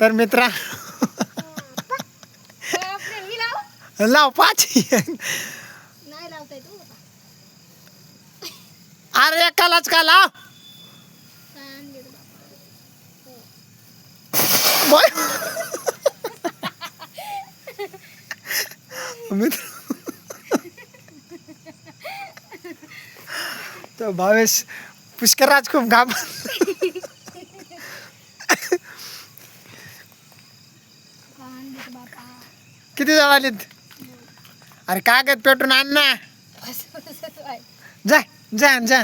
तर मित्रा लाव पाच. अरे एकालाच का लाव? तो भावेश पुष्कराज खूप घाबर काय आणले रे बापा. किती जण आलीत? अरे कागद पेटून आण ना. जा जा जा.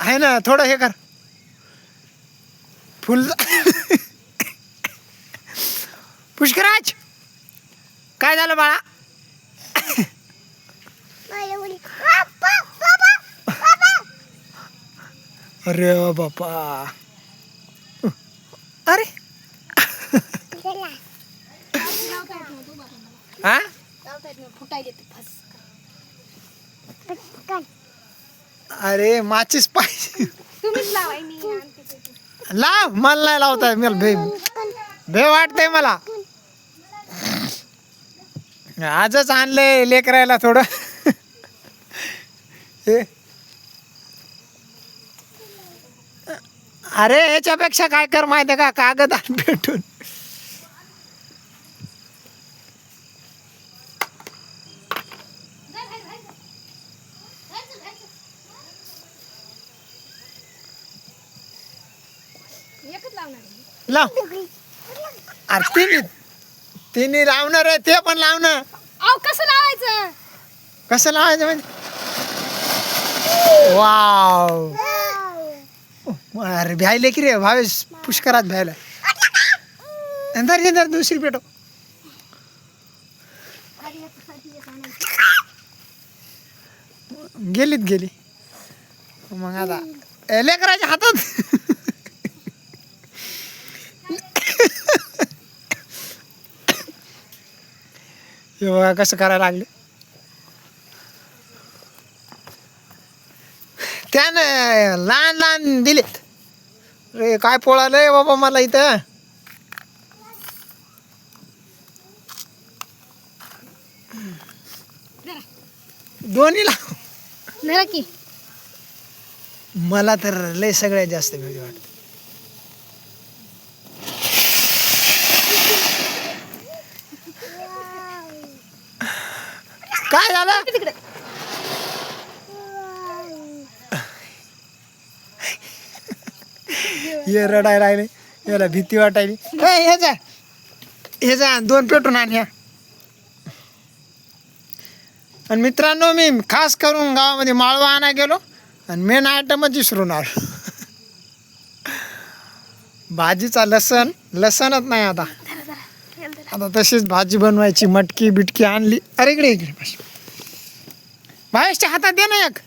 आहे ना थोडं हे कर. फुल पुष्कराज काय झालं बाळा? अरे बापा अरे लावता येत नव्हतं बाबा मला. हा? अरे माचीस पाहिजे. लाव मला नाही लावताय मला भे भे वाटतंय मला. आजच आणलंय लेकरायला थोडं. हे. अरे ह्याच्यापेक्षा काय कर माहिती का? कागद आण भेटून. लाव. अरे तिन्ही तिन्ही लावणार आहे ते पण लावणार. अहो कसं लावायचं? कसं लावायचं म्हणजे? वाव. अरे भ्यायले की रे भावेश पुष्करात भ्यायला. नंतर नंतर दुसरी पेटो गेलीत गेली. मग आता लेकराच्या हातात. हे बघा कसं करायला लागले? त्यानं लहान लहान दिलेत. रे काय पोळालंय बाबा मला इथं? दोन्ही लाव नरा की. मला तर लय सगळ्यात जास्त भीती वाटते. काय झालं? तिकडे. ये रडायला लागले याला भीती वाटायली. हे जा. हे जा दोन पेटून आण ह्या आणि मित्रांनो मी खास करून गावामध्ये माळवा आणा गेलो आणि मेन आयटमच विसरून आलो. भाजीचा लसण लसणच नाही आता. आता तशीच भाजी बनवायची मटकी बिटकी आणली. अरे इकडे इकडे बस. भावेशच्या हातात दे ना एक.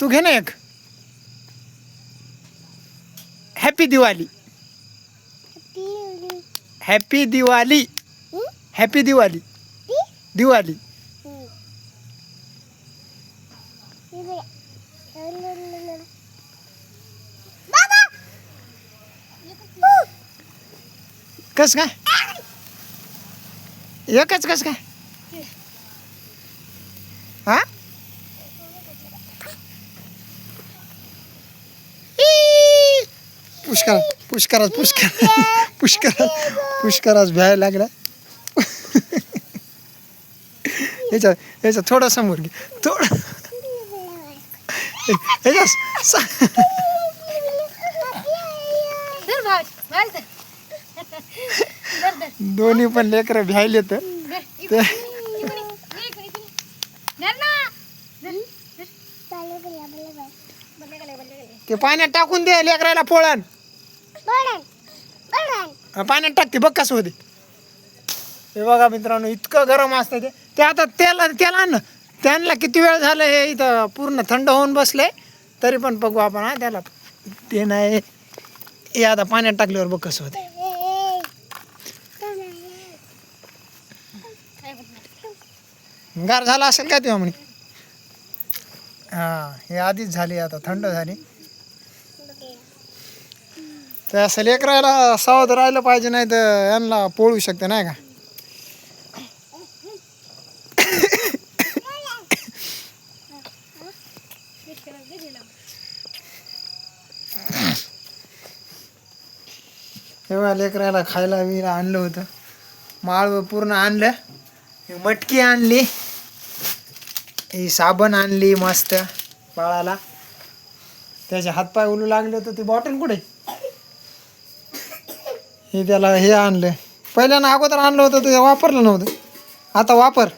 तू? घे ना एक. Happy Diwali happy Diwali happy Diwali Diwali कस काय? एकच कस काय? हा? ई! पुष्कर पुष्कराज पुष्कर पुष्कर पुष्कराज भ्याय लागला. याच्या याच्या थोडा समोर घे थोडं याच्या दोन्ही पण लेकरं भ्यायले तर. ते पाण्यात टाकून दे लेकराला पोळण. पाण्यात टाकते बघ कसं होते हे बघा मित्रांनो इतकं गरम असतं ते. ते आता त्याला त्याला आण. त्यांना किती वेळ झालं हे इथं पूर्ण थंड होऊन बसले तरी पण बघू आपण हा त्याला. ते नाही. हे आता पाण्यात टाकल्यावर बघ कसं होते काय होत नाही. गार झाला असेल काय तेव्हा म्हणे? हां हे आधीच झाली आता थंड झाली. तर असं लेकरायला सावध राहिलं पाहिजे नाही तर यांना पोळू शकते नाही का? तेव्हा लेकरायला खायला मी आणलं होतं. माळ पूर्ण आणलं मटकी आणली. ही साबण आणली मस्त बाळाला. त्याचे हातपाय उलू लागले तर ती बॉटल कुठे? हे त्याला हे आणलं. पहिल्यानं अगोदर आणलं होतं ते वापरलं नव्हतं. आता वापर.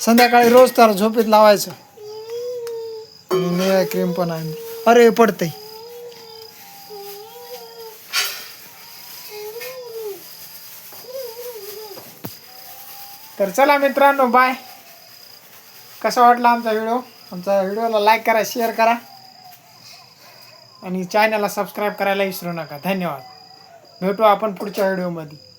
संध्याकाळी रोज त्याला झोपेत लावायचं. आणि निळ्या क्रीम पण आणली. अरे पडतंय. तर चला मित्रांनो बाय कसा वाटला आमचा व्हिडिओ? आमचा व्हिडिओला लाईक करा शेअर करा. आणि चॅनलला सबस्क्राईब करायला विसरू नका. धन्यवाद. भेटू आपण पुढच्या व्हिडिओमध्ये.